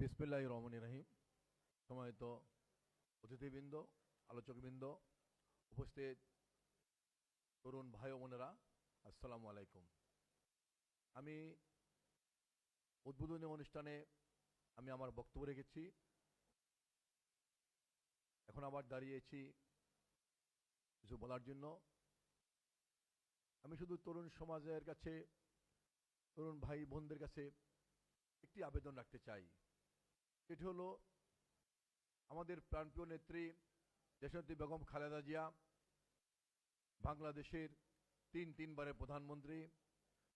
বিসমিল্লাহ রহমান রহিম সময়ত অতিথিবৃন্দ, আলোচকবৃন্দ, উপস্থিত তরুণ ভাই বোনেরা, আসসালামু আলাইকুম। আমি উদ্বোধনী অনুষ্ঠানে আমি আমার বক্তব্য রেখেছি। এখন আবার দাঁড়িয়েছি কিছু বলার জন্য। আমি শুধু তরুণ সমাজের কাছে, তরুণ ভাই বোনদের কাছে একটি আবেদন রাখতে চাই। এটি হলো আমাদের প্রাণপ্রিয় নেত্রী দেশনেত্রী বেগম খালেদা জিয়া, বাংলাদেশের তিন তিনবারের প্রধানমন্ত্রী,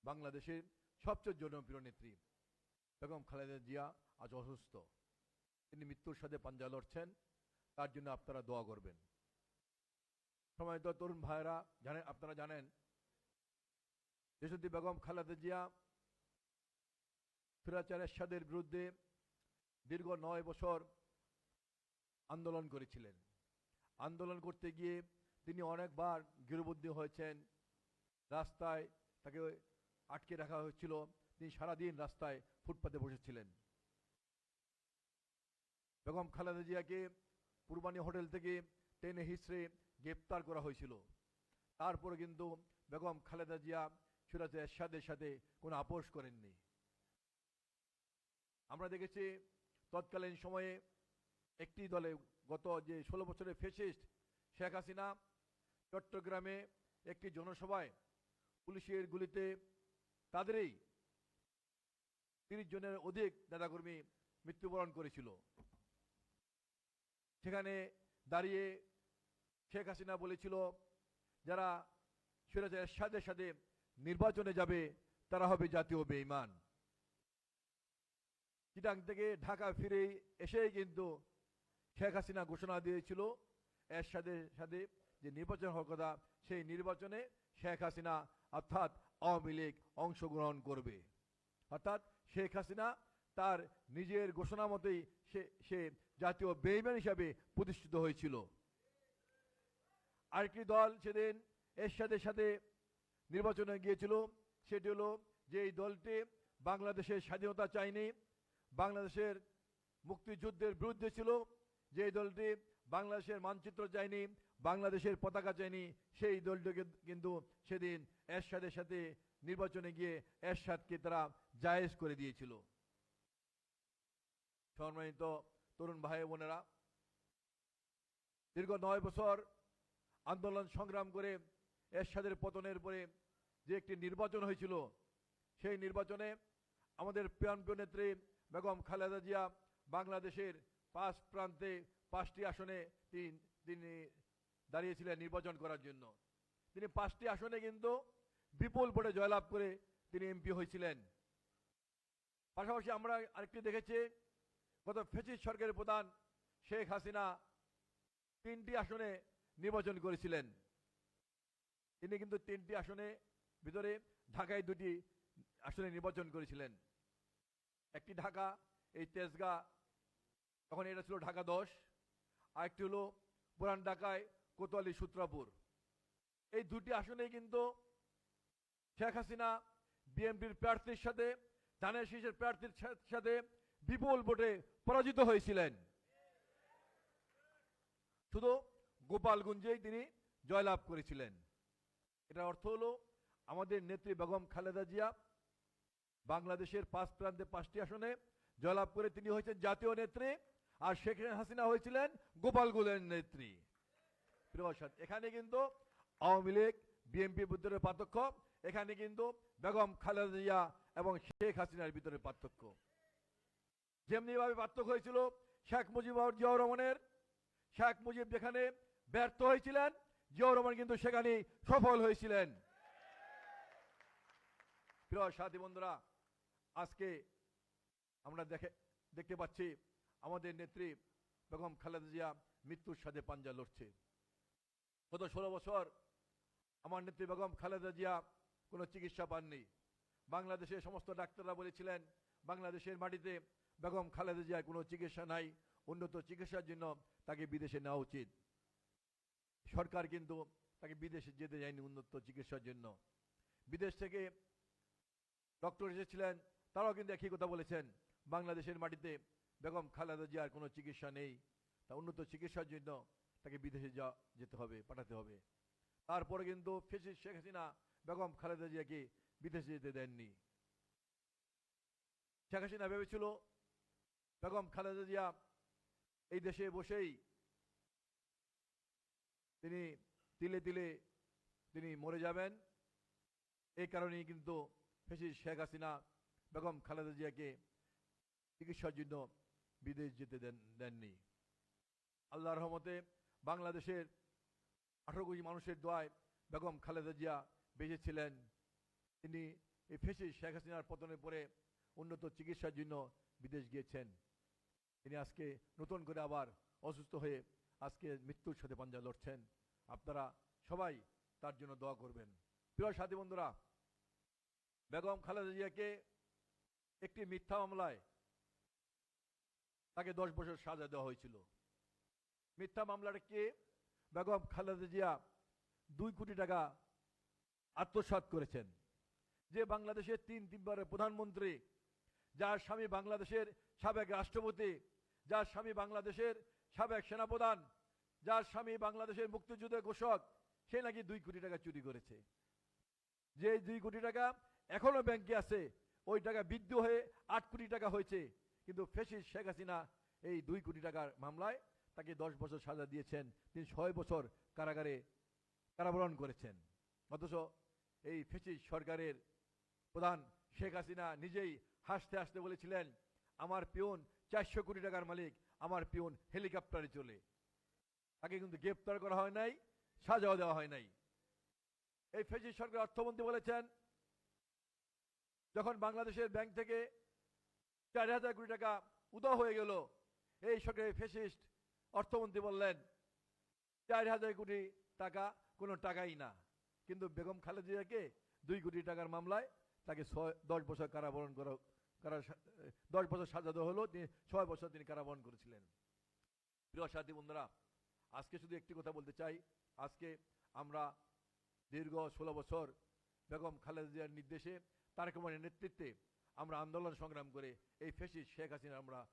বাংলাদেশের সবচেয়ে জনপ্রিয় নেত্রী বেগম খালেদা জিয়া আজ অসুস্থ। তিনি মৃত্যুর সাথে পাঞ্জা লড়ছেন, তার জন্য আপনারা দোয়া করবেন। সময়ত তরুণ ভাইয়েরা, জানেন, আপনারা জানেন, দেশনেত্রী বেগম খালেদা জিয়া ফিরাচার এরশাদের বিরুদ্ধে দীর্ঘ নয় বছর আন্দোলন করেছিলেন। আন্দোলন করতে গিয়ে তিনি অনেকবার গৃহবদ্ধ হয়েছেন। রাস্তায় তাকে আটকে রাখা হয়েছিল। তিনি সারাদিন রাস্তায় ফুটপাতে বসেছিলেন। বেগম খালেদা জিয়াকে পূর্বানি হোটেল থেকে টেনে হিসড়ে গ্রেপ্তার করা হয়েছিল। তারপরে কিন্তু বেগম খালেদা জিয়া সিরাজ এরশাদের সাথে কোনো আপোষ করেননি। আমরা দেখেছি তৎকালীন সময়ে একটি দলে গত যে ষোলো বছরের ফেসিস্ট শেখ হাসিনা চট্টগ্রামে একটি জনসভায় পুলিশের গুলিতে তাদেরই তিরিশ জনের অধিক নেতাকর্মী মৃত্যুবরণ করেছিল। সেখানে দাঁড়িয়ে শেখ হাসিনা বলেছিল, যারা সিরাজের সাথে সাথে নির্বাচনে যাবে, তারা হবে জাতীয় বেঈমান। চিটাং থেকে ঢাকা ফিরে এসেই কিন্তু শেখ হাসিনা ঘোষণা দিয়েছিল এর সাথে সাথে যে নির্বাচন হওয়ার কথা, সেই নির্বাচনে শেখ হাসিনা অর্থাৎ আওয়ামী লীগ অংশগ্রহণ করবে। অর্থাৎ শেখ হাসিনা তার নিজের ঘোষণা মতেই সে সে জাতীয় বেইমান হিসাবে প্রতিষ্ঠিত হয়েছিল। আরেকটি দল সেদিন এর সাথে সাথে নির্বাচনে গিয়েছিল, সেটি হলো যে এই দলটি বাংলাদেশের স্বাধীনতা চায়নি বাংলাদেশের মুক্তিযুদ্ধের বিরুদ্ধে ছিল যে দলটি বাংলাদেশের মানচিত্র চায়নি, বাংলাদেশের পতাকা চায়নি, সেই দলটিকে কিন্তু সেদিন এরশাদের সাথে নির্বাচনে গিয়ে এরশাদকে তারা জায়েজ করে দিয়েছিল। সম্মানিত তরুণ ভাই বোনেরা, দীর্ঘ নয় বছর আন্দোলন সংগ্রাম করে এরশাদের পতনের পরে যে একটি নির্বাচন হয়েছিল, সেই নির্বাচনে আমাদের প্রিয়ানপ্রিয় নেত্রী বেগম খালেদা জিয়া বাংলাদেশের পাঁচ প্রান্তে, পাঁচটি আসনে তিনি তিনি দাঁড়িয়েছিলেন নির্বাচন করার জন্য। তিনি পাঁচটি আসনে কিন্তু বিপুল ভোটে জয়লাভ করে তিনি এমপি হয়েছিলেন। পাশাপাশি আমরা আরেকটি দেখেছি, গত ফেসিস সরকারের প্রধান শেখ হাসিনা তিনটি আসনে নির্বাচন করেছিলেন। তিনি কিন্তু তিনটি আসনে ভিতরে ঢাকায় দুটি আসনে নির্বাচন করেছিলেন। একটি ঢাকা, এই তেজগা, তখন এটা ছিল ঢাকা দশ আর একটি হলো পুরান ঢাকায় কোতোয়ালি সূত্রাপুর। এই দুটি আসনেই কিন্তু শেখ হাসিনা বিএনপির প্রার্থীর সাথে, ধানের শীষের প্রার্থীর সাথে বিপুল ভোটে পরাজিত হয়েছিলেন। শুধু গোপালগঞ্জেই তিনি জয়লাভ করেছিলেন। এটার অর্থ হলো আমাদের নেত্রী বেগম খালেদা জিয়া বাংলাদেশের পাঁচ প্রান্তে পাঁচটি আসনে জয়লাভ করে তিনি হয়েছেন জাতীয় নেত্রী, আর শেখ হাসিনা হয়েছিলেন গোপালগঞ্জের নেত্রী। প্রিয় এখানে কিন্তু আওয়ামী লীগ, বিএনপি ভিতরে পার্থক্য, এখানে কিন্তু বেগম খালেদা জিয়া এবং শেখ হাসিনার ভিতরে পার্থক্য। যেমনি ভাবে পার্থক্য হয়েছিল শেখ মুজিবুর জিয়াউর রহমানের, শেখ মুজিব যেখানে ব্যর্থ হয়েছিলেন, জিয়াউর রহমান কিন্তু সেখানে সফল হয়েছিলেন। প্রিয় সাথী বন্ধুরা আজকে আমরা দেখে, দেখতে পাচ্ছি আমাদের নেত্রী বেগম খালেদা জিয়া মৃত্যুর সাথে পাঞ্জা লড়ছে। গত ষোলো বছর আমার নেত্রী বেগম খালেদা জিয়া কোনো চিকিৎসা পাননি। বাংলাদেশের সমস্ত ডাক্তাররা বলেছিলেন, বাংলাদেশের মাটিতে বেগম খালেদা জিয়ার কোনো চিকিৎসা নাই, উন্নত চিকিৎসার জন্য তাকে বিদেশে নেওয়া উচিত। সরকার কিন্তু তাকে বিদেশে যেতে যায়নি উন্নত চিকিৎসার জন্য। বিদেশ থেকে ডক্টর এসেছিলেন তারাও কিন্তু একই কথা বলেছেন। বাংলাদেশের মাটিতে বেগম খালেদা জিয়ার কোনো চিকিৎসা নেই। তা উন্নত চিকিৎসার জন্য তাকে বিদেশে যা, যেতে হবে, পাঠাতে হবে। তারপরে কিন্তু ফেসিস শেখ হাসিনা বেগম খালেদা জিয়াকে বিদেশে যেতে দেননি। শেখ হাসিনা ভেবেছিল, বেগম খালেদা জিয়া এই দেশে বসেই তিনি তিলে তিলে তিনি মরে যাবেন। এই কারণেই কিন্তু ফেসিস শেখ হাসিনা বেগম খালেদা জিয়াকে চিকিৎসার জন্য বিদেশ যেতে দেন, দেননি। আল্লাহ রহমতে বাংলাদেশের আঠারো কোটি মানুষের দোয়ায় বেগম খালেদা জিয়া বেঁচে ছিলেন তিনি এই ফেসিস শেখ হাসিনার পতনের পরে উন্নত চিকিৎসার জন্য বিদেশ গিয়েছেন। তিনি আজকে নতুন করে আবার অসুস্থ হয়ে আজকে মৃত্যুর সাথে পাঞ্জা লড়ছেন। আপনারা সবাই তার জন্য দোয়া করবেন। প্রিয় সাথী বন্ধুরা, বেগম খালেদা জিয়াকে একটি মিথ্যা মামলায় তাকে দশ বছর সাজা দেওয়া হয়েছিল। মিথ্যা মামলাটা কে? বেগম খালেদা জিয়া দুই কোটি টাকা আত্মসাৎ করেছেন। যে বাংলাদেশের তিন তিনবারের প্রধানমন্ত্রী, যার স্বামী বাংলাদেশের সাবেক রাষ্ট্রপতি, যার স্বামী বাংলাদেশের সাবেক সেনাপ্রধান, যার স্বামী বাংলাদেশের মুক্তিযুদ্ধের ঘোষক, সে নাকি দুই কোটি টাকা চুরি করেছে। যে দুই কোটি টাকা এখনও ব্যাংকে আছে ওই টাকা বৃদ্ধি হয়ে আট কোটি টাকা হয়েছে। কিন্তু ফেসিস শেখ হাসিনা এই দুই কোটি টাকার মামলায় তাকে দশ বছর সাজা দিয়েছেন। তিনি ছয় বছর কারাগারে কারাবরণ করেছেন। অথচ এই ফেসিস সরকারের প্রধান শেখ হাসিনা নিজেই হাসতে হাসতে বলেছিলেন, আমার পিয়ন চারশো কোটি টাকার মালিক, আমার পিয়ন হেলিকপ্টারে চলে। তাকে কিন্তু গ্রেপ্তার করা হয় নাই, সাজাও দেওয়া হয় নাই। এই ফেসিস সরকার অর্থমন্ত্রী বলেছেন যখন বাংলাদেশের ব্যাংক থেকে চার হাজার কোটি টাকা উদা হয়ে গেল, এই সরকারের ফেসিস্ট অর্থমন্ত্রী বললেন, চার হাজার কোটি টাকা কোনো টাকাই না। কিন্তু বেগম খালেদিয়াকে দুই কোটি টাকার মামলায় তাকে ছয়, দশ বছর কারাবরণ করা, কারা, দশ বছর সাজা দেওয়া হলো, তিনি ছয় বছর তিনি কারাবরণ করেছিলেন। প্রিয় সাথী বন্ধুরা, আজকে শুধু একটি কথা বলতে চাই। আজকে আমরা দীর্ঘ ষোলো বছর বেগম খালেদা জিয়ার নির্দেশে তারেক রহমানের নেতৃত্বে আমরা আন্দোলন সংগ্রাম করে এই ফেসিস শেখ হাসিনা আমরা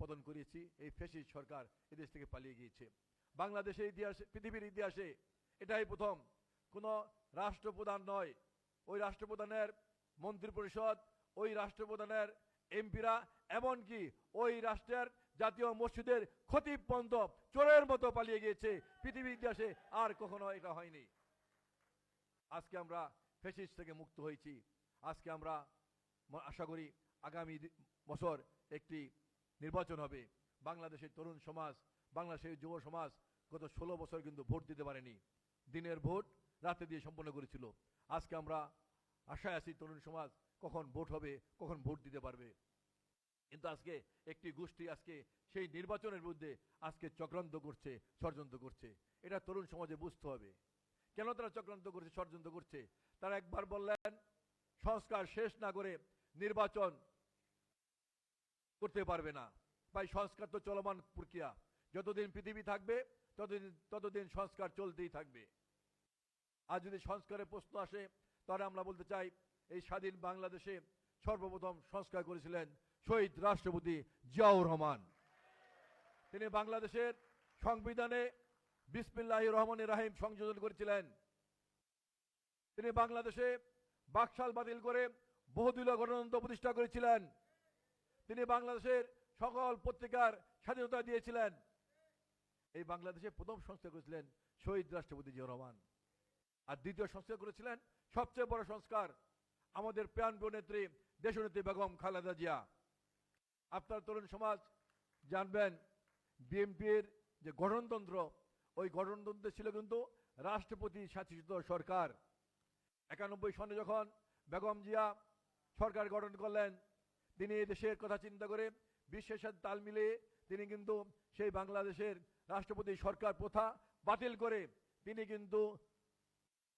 পতন করিয়েছি। এই ফেসিস সরকার এদেশ থেকে পালিয়ে গিয়েছে। বাংলাদেশের ইতিহাসে, পৃথিবীর ইতিহাসে এটাই প্রথম। কোনো রাষ্ট্রপ্রধান নয়। ওই রাষ্ট্রপ্রধানের মন্ত্রিপরিষদ ওই রাষ্ট্রপ্রধানের এমপিরা, এমনকি ওই রাষ্ট্রের জাতীয় মসজিদের খতিব পর্যন্ত চোরের মতো পালিয়ে গিয়েছে। পৃথিবীর ইতিহাসে আর কখনো এটা হয়নি। আজকে আমরা ফেসিস থেকে মুক্ত হয়েছি। আজকে আমরা আশা করি আগামী বছর একটি নির্বাচন হবে। বাংলাদেশের তরুণ সমাজ, বাংলাদেশের যুব সমাজ গত ষোলো বছর কিন্তু ভোট দিতে পারেনি। দিনের ভোট রাতে দিয়ে সম্পন্ন করেছিল। আজকে আমরা আশায় আছি তরুণ সমাজ কখন ভোট হবে, কখন ভোট দিতে পারবে। কিন্তু আজকে একটি গোষ্ঠী আজকে সেই নির্বাচনের বিরুদ্ধে আজকে চক্রান্ত করছে, ষড়যন্ত্র করছে। এটা তরুণ সমাজে বুঝতে হবে। কেন তারা চক্রান্ত করছে, ষড়যন্ত্র করছে? তারা একবার বললেন সংস্কার শেষ না করে নির্বাচন করতে পারবে না। ভাই, সংস্কার তো চলমান প্রক্রিয়া। যতদিন পৃথিবী থাকবে, ততদিন ততদিন সংস্কার চলতেই থাকবে। আর যদি সংস্কারের প্রশ্ন আসে, তাহলে আমরা বলতে চাই, এই স্বাধীন বাংলাদেশে সর্বপ্রথম সংস্কার করেছিলেন শহীদ রাষ্ট্রপতি জিয়াউর রহমান। তিনি বাংলাদেশের সংবিধানে বিসমিল্লাহ রহমান রাহিম সংযোজন করেছিলেন। তিনি বাংলাদেশে বাকশাল বাতিল করে বহুদলীয় গণতন্ত্র প্রতিষ্ঠা করেছিলেন। তিনি বাংলাদেশের সকল পত্রিকার স্বাধীনতা দিয়েছিলেন। এই বাংলাদেশে প্রথম সংস্কার করেছিলেন শহীদ রাষ্ট্রপতি জিয়া রহমান। আর দ্বিতীয় সংস্কার করেছিলেন সবচেয়ে বড় সংস্কার আমাদের প্রাণপ্রিয় নেত্রী, দেশনেত্রী বেগম খালেদা জিয়া। আপনার তরুণ সমাজ জানবেন, বিএনপির যে গঠনতন্ত্র ওই গঠনতন্ত্রে ছিল কিন্তু রাষ্ট্রপতি শাসিত সরকার। একানব্বই সনে যখন বেগম জিয়া সরকার গঠন করলেন, তিনি দেশের কথা চিন্তা করে বিশ্বের সাথে তাল মিলিয়ে তিনি কিন্তু সেই বাংলাদেশের রাষ্ট্রপতি সরকার প্রথা বাতিল করে তিনি কিন্তু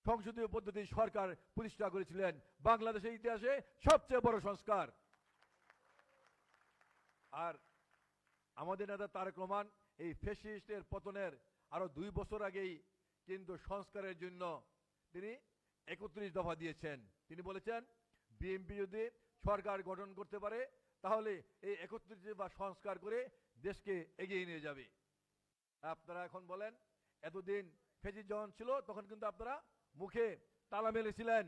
সংসদীয় পদ্ধতি সরকার প্রতিষ্ঠা করেছিলেন। বাংলাদেশের ইতিহাসে সবচেয়ে বড় সংস্কার। আর আমাদের নেতা তারেক রহমান এই ফেসিস্টের পতনের আরও দুই বছর আগেই কিন্তু সংস্কারের জন্য তিনি একত্রিশ দফা দিয়েছেন। তিনি বলেছেন, বিএনপি যদি সরকার গঠন করতে পারে, তাহলে এই একত্রিত বা সংস্কার করে দেশকে এগিয়ে নিয়ে যাবে। আপনারা এখন বলেন, এতদিন ফেজিস যখন ছিল, তখন কিন্তু আপনারা মুখে তালা মেরেছিলেন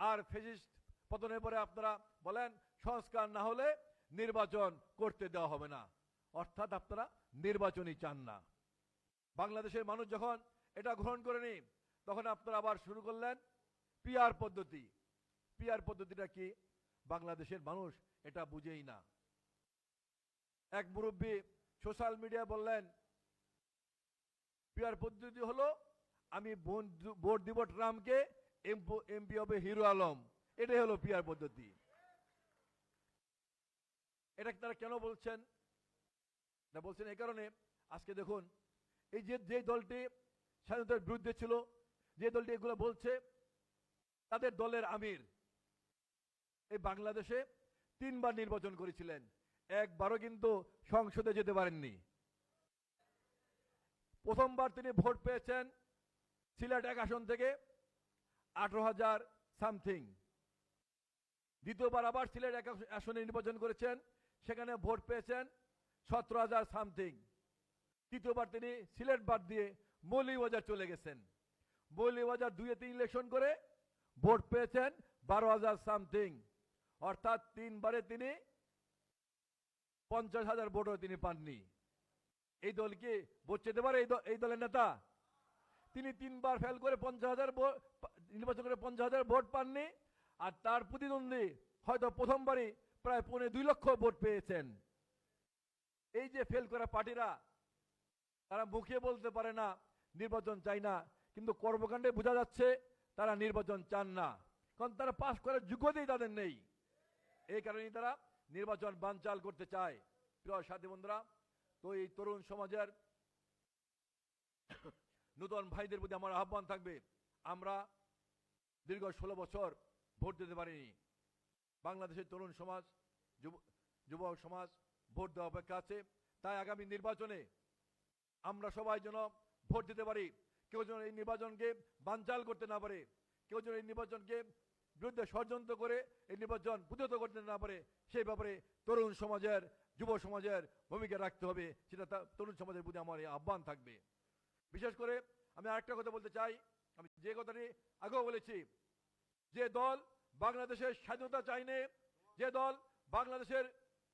আর ফেজিস্ট পতনের পরে আপনারা বলেন, সংস্কার না হলে নির্বাচন করতে দেওয়া হবে না। অর্থাৎ আপনারা নির্বাচনই চান না। বাংলাদেশের মানুষ যখন এটা গ্রহণ করেনি তখন আপনারা আবার শুরু করলেন পিআর পদ্ধতি। পিআর পদ্ধতিটা কি? বাংলাদেশের মানুষ এটা বুঝেই না। এক মুরব্বী সোশ্যাল মিডিয়া বললেন, পিআর পদ্ধতি হলো আমি ভোট দিব ট্রাম্পকে, এমপি হবে হিরো আলম। এটাই হলো পিআর পদ্ধতি। এটা তারা কেন বলছেন? বলছেন এই কারণে। আজকে দেখুন, এই যে যে দলটি স্বাধীনতার বিরুদ্ধে ছিল যে দলটি এগুলো বলছে, তাদের দলের আমির। এই বাংলাদেশে তিনবার নির্বাচন করেছিলেন। একবারও কিন্তু সংসদে যেতে পারেননি। প্রথমবার তিনি ভোট পেয়েছেন সিলেট এক আসন থেকে আঠারো হাজার সামথিং। দ্বিতীয়বার আবার সিলেট এক আসনে নির্বাচন করেছেন, সেখানে ভোট পেয়েছেন সতেরো হাজার সামথিং। তৃতীয়বার তিনি সিলেট বাদ দিয়ে মৌলিবাজার চলে গেছেন। মৌলিবাজার দুইয়ে তিন ইলেকশন করে ভোট পেয়েছেন বারো হাজার সামথিং অর্থাৎ তিনবারে তিনি পঞ্চাশ হাজার ভোটও তিনি পাননি। এই দল কি পারে? এই দলের নেতা? তিনি তিনবার ফেল করে পঞ্চাশ হাজার নির্বাচন করে পঞ্চাশ হাজার ভোট পাননি। আর তার প্রতিদ্বন্দ্বী হয়তো প্রথমবারই প্রায় পৌনে দুই লক্ষ ভোট পেয়েছেন। এই যে ফেল করা পার্টিরা, তারা মুখে বলতে পারে না, নির্বাচন চাই না। কিন্তু কর্মকাণ্ডে বোঝা যাচ্ছে তারা নির্বাচন চান না। কারণ তারা পাশ করার যোগ্যতাই তাদের নেই। এই কারণেই তারা নির্বাচন বানচাল করতে চায়। প্রিয় সাথী বন্ধুরা, তো এই তরুণ সমাজের নূতন ভাইদের প্রতি আমার আহ্বান থাকবে, আমরা দীর্ঘ ষোলো বছর ভোট দিতে পারিনি। বাংলাদেশের তরুণ সমাজ, যুব যুবক সমাজ ভোট দেওয়া অপেক্ষা আছে। তাই আগামী নির্বাচনে আমরা সবাই যেন ভোট দিতে পারি। কেউ যেন এই নির্বাচনকে বানচাল করতে না পারে, কেউ যেন এই নির্বাচনকে বিরুদ্ধে ষড়যন্ত্র করে, এই নির্বাচন প্রতিহত করতে না পারে, সেই ব্যাপারে তরুণ সমাজের, যুব সমাজের ভূমিকা রাখতে হবে, সেটা তরুণ সমাজের প্রতি আমার এই আহ্বান থাকবে। বিশেষ করে আমি আরেকটা কথা বলতে চাই, আমি যে কথাটি আগেও বলেছি, যে দল বাংলাদেশের স্বাধীনতা চাইনি যে দল বাংলাদেশের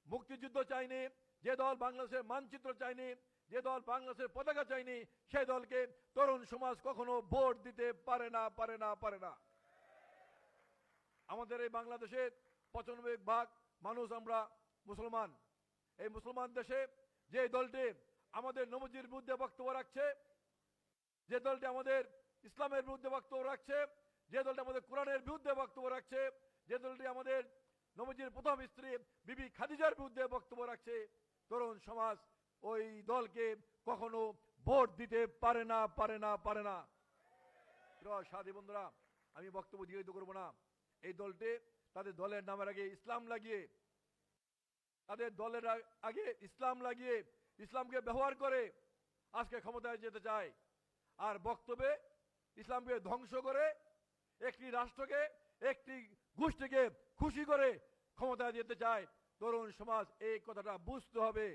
মুক্তিযুদ্ধ চাইনি যে দল বাংলাদেশের মানচিত্র চাইনি যে দল বাংলাদেশের পতাকা চাইনি সেই দলকে তরুণ সমাজ কখনো ভোট দিতে পারে না পারে না পারে না। আমাদের এই বাংলাদেশের পঁচানব্বই ভাগ মানুষ আমরা মুসলমান। এই মুসলমান দেশে যে দলটি আমাদের নবজির বিরুদ্ধে বক্তব্য রাখছে, যে দলটি আমাদের ইসলামের বিরুদ্ধে বক্তব্য রাখছে, যে দলটি আমাদের কোরআনের বিরুদ্ধে বক্তব্য রাখছে, যে দলটি আমাদের নবজির প্রথম স্ত্রী বিবি খাদিজার বিরুদ্ধে বক্তব্য রাখছে, তরুণ সমাজ ওই দলকে কখনো ভোট দিতে পারে না পারে না পারে না। সাথী বন্ধুরা, আমি বক্তব্য দীর্ঘিত করব না। এই দলটি তাদের দলের নামের আগে ইসলাম লাগিয়ে, তাদের দলের আগে ইসলাম লাগিয়ে, ইসলামকে ব্যবহার করে আজকে ক্ষমতায় যেতে চায়। আর বক্তব্যে ইসলামকে ধ্বংস করে একটি রাষ্ট্রকে, একটি গোষ্ঠীকে খুশি করে ক্ষমতায় যেতে চায়। তরুণ সমাজ এই কথাটা বুঝতে হবে।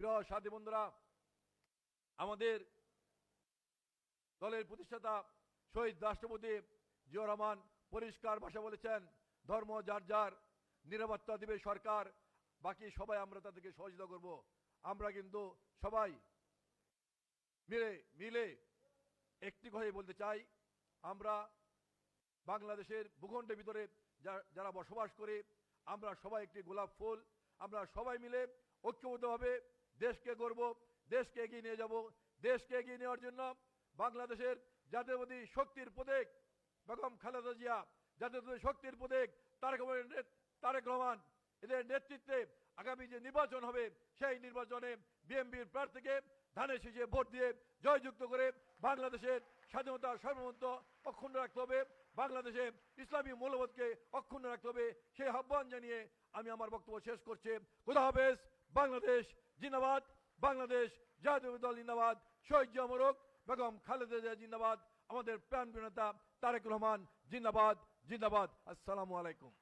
প্রিয় সাথী বন্ধুরা, আমাদের দলের প্রতিষ্ঠাতা শহীদ রাষ্ট্রপতি জিয়া রহমান পরিষ্কার ভাষা বলেছেন, ধর্ম যার যার, নিরাপত্তা দেবে সরকার, বাকি সবাই আমরা তাদেরকে সহযোগিতা করব। আমরা কিন্তু সবাই মিলে মিলে একটি কথাই বলতে চাই, আমরা বাংলাদেশের ভূখণ্ডের ভিতরে যারা বসবাস করে, আমরা সবাই একটি গোলাপ ফুল, আমরা সবাই মিলে ঐক্যবদ্ধভাবে দেশকে গড়ব, দেশকে এগিয়ে নিয়ে যাব, দেশকে এগিয়ে নেওয়ার জন্য বাংলাদেশের জাতীয়বাদী শক্তির প্রতীক বেগম খালেদা জিয়া জাতীয়তাবাদী শক্তির প্রতীক তারেক তারেক রহমান, এদের নেতৃত্বে আগামী যে নির্বাচন হবে, সেই নির্বাচনে বিএনপির প্রার্থীকে ধানের শীষে ভোট দিয়ে জয়যুক্ত করে বাংলাদেশের স্বাধীনতা সার্বভৌমত্ব অক্ষুণ্ণ রাখতে হবে বাংলাদেশে ইসলামী মূল্যবোধকে অক্ষুণ্ণ রাখতে হবে, সেই আহ্বান জানিয়ে আমি আমার বক্তব্য শেষ করছি। খুদা বাংলাদেশ জিন্দাবাদ, বাংলাদেশ জাতীয় দল জিন্দাবাদ, শহীদ জামরক বেগম খালেদা জিন্দাবাদ, আমাদের প্রাণ নেতা তারেক রহমান জিন্দাবাদ জিন্দাবাদ। আসসালামু আলাইকুম।